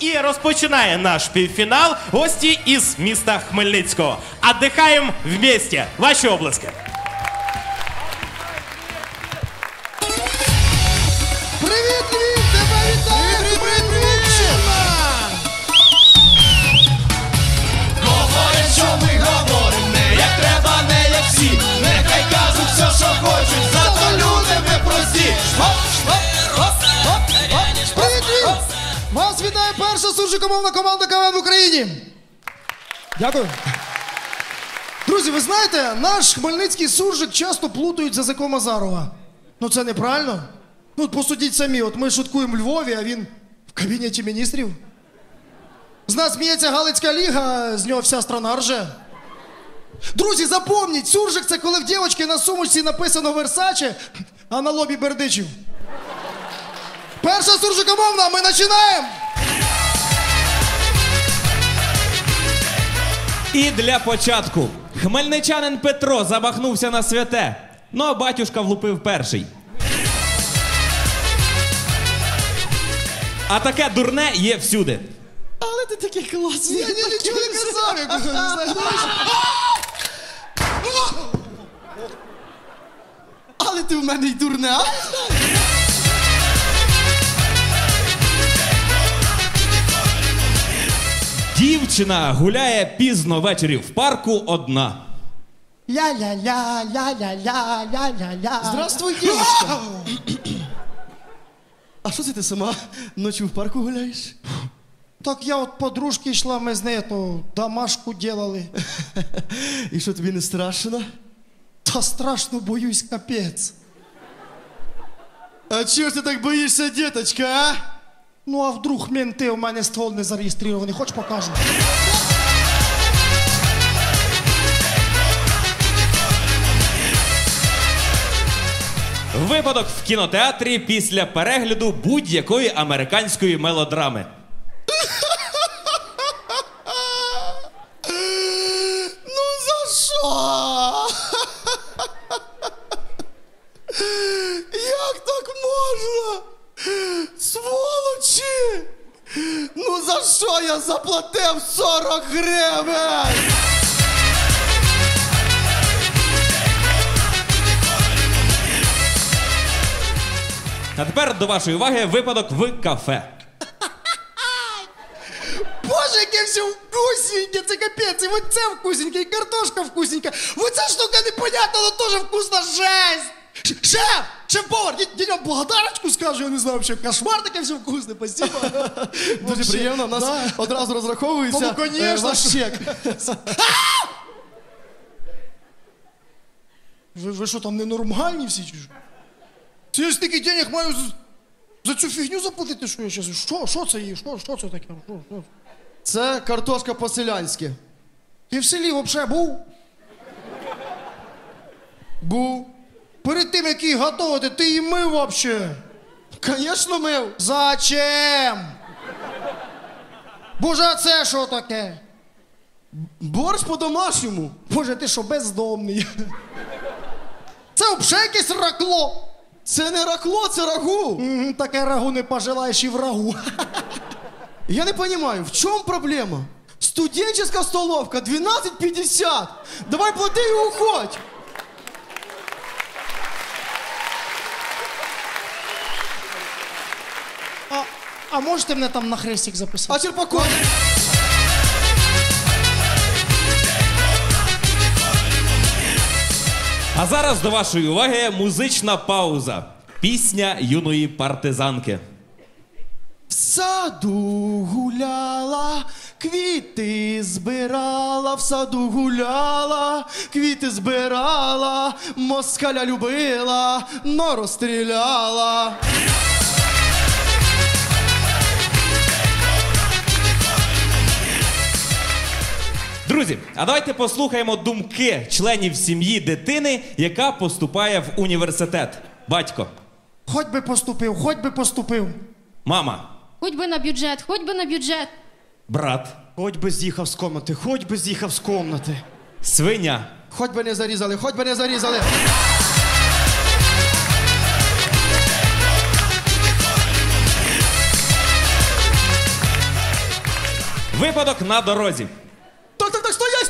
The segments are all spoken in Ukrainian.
І розпочинає наш півфінал гості із міста Хмельницького. Отдихаємо вместе. Ваші обласки. Суржикомовна команда КВН в Україні! Дякую. Друзі, ви знаєте, наш хмельницький суржик часто плутають за язиком Азарова. Ну це неправильно. Ну, посудіть самі, от ми шуткуємо в Львові, а він в кабінеті міністрів. З нас сміється Галицька ліга, з нього вся страна рже. Друзі, запомніть, суржик це коли в дівчинки на сумочці написано Версаче, а на лобі Бердичів. Перша суржикомовна, ми починаємо! І для початку хмельничанин Петро замахнувся на святе. Ну а батюшка влупив перший. А таке дурне є всюди. Але ти такий класний. Я нічого не казав, як ви знаєте. Але ти в мене й дурна. Дівчина гуляє пізно ввечері в парку одна. Ля-ля-ля, ля-ля-ля, ля-ля-ля. Здравствуй, дівчинка. А що це ти сама ночі в парку гуляєш? Так я от подружки йшла, ми з нею то домашку делали. І що тобі не страшно? Та страшно боюсь, капець. А чого ж ти так боїшся, діточка, а? Ну а вдруг менти у мене ствол не зареєстрований, хоч покажу. Випадок в кінотеатрі після перегляду будь-якої американської мелодрами. Ну за що? Як так можна? Сволочі! Ну за що я заплатив 40 гривень? А тепер до вашої уваги випадок в кафе. Боже, яке все вкусненьке, це капець, і от це вкусненьке, і картошка вкусненька. Вот ця штука непонятна, але теж вкусна жесть. Шеф! Шеф-повар, я, вам благодарочку скажу, я не знаю, вообще, кошмар таке все вкусне, спасибо. Дуже приємно, у нас одразу розраховується Ну, конечно, е, ваш чек. Ви, ви що там ненормальні всі чи що? Це я стільки денег маю за, за цю фігню заплатити, що я щас. Що, що це є? Що, що це таке? Що, що? Це картошка по-селянськи. Ти в селі взагалі був? Був. Перед тим, як її готувати, ти її мив взагалі. Звісно, мив. Зачем? Боже, а це що таке? Борщ по-домашньому. Боже, ти що бездомний? Це взагалі якесь ракло. Це не ракло, це рагу. Мгм, Таке рагу не пожелаєш і врагу. Я не понимаю, в чем проблема? Студенческая столовка, 12.50. Давай плати и уходь. А, можете мене там на хрестик записати? А Черпаков? А зараз до вашої уваги музична пауза. Пісня юної партизанки. В саду гуляла, квіти збирала, в саду гуляла, квіти збирала, москаля любила, но розстріляла. Друзі, а давайте послухаємо думки членів сім'ї дитини, яка поступає в університет. Батько, Хоч би поступив, хоч би поступив. мама, Хоть би на бюджет, хоть би на бюджет. брат, Хоть би з'їхав з комнати, хоть би з'їхав з комнати. свиня, Хоть би не зарізали, хоть би не зарізали. Випадок на дорозі. Так, так, так, стоять,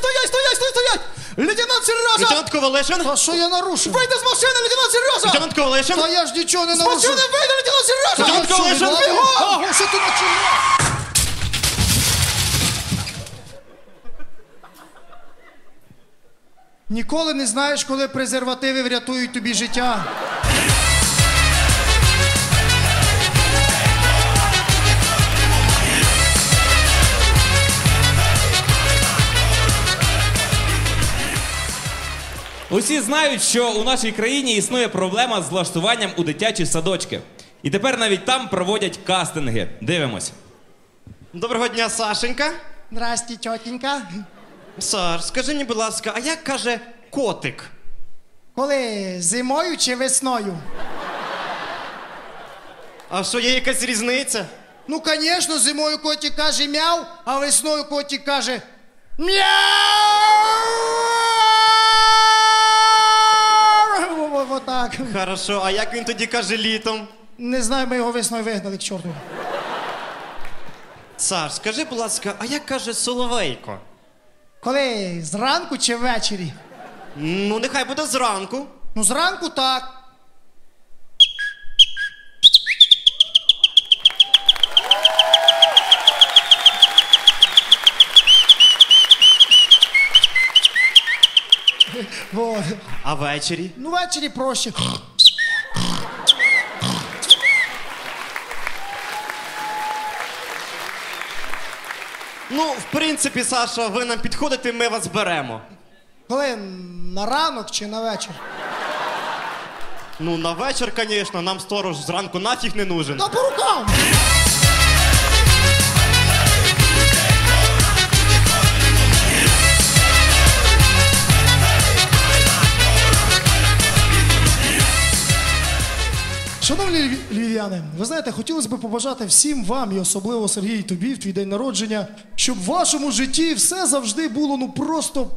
стоять! Лейтенант Сережа! Лейтенант Ковалешин! А що я нарушив? Вийди з машини, лейтенант Сережа! Лейтенант Ковалешин! Та я ж нічого не З машини вийди, лейтенант Сережа! Лейтенант Ковалешин! Бігом! Ого, що ти начинаєш? Ніколи не знаєш, коли презервативи врятують тобі життя. Усі знають, що у нашій країні існує проблема з влаштуванням у дитячі садочки. І тепер навіть там проводять кастинги. Дивимось. Доброго дня, Сашенька. Здрасті, тьотенька. Саш, скажи мені, будь ласка, а як каже котик? Коли зимою чи весною? А що є якась різниця? Ну, звісно, зимою котик каже мяу, а весною котик каже мяу. Так. Хорошо, а як він тоді каже літом? Не знаю, ми його весною вигнали к чорту. Саш, скажи, будь ласка, а як каже Соловейко? Коли зранку чи ввечері? Ну, нехай буде зранку. Ну, зранку так. Вот. А ввечері? Ну, ввечері проще. Ну, в принципі, Саша, ви нам підходите, ми вас беремо. Коли на ранок чи на вечір? Ну, на вечір, звісно, нам сторож зранку нафіг не нужен. Та по рукам! Львів'яни, ви знаєте, хотілося б побажати всім вам, і особливо Сергій тобі в твій день народження, щоб в вашому житті все завжди було ну просто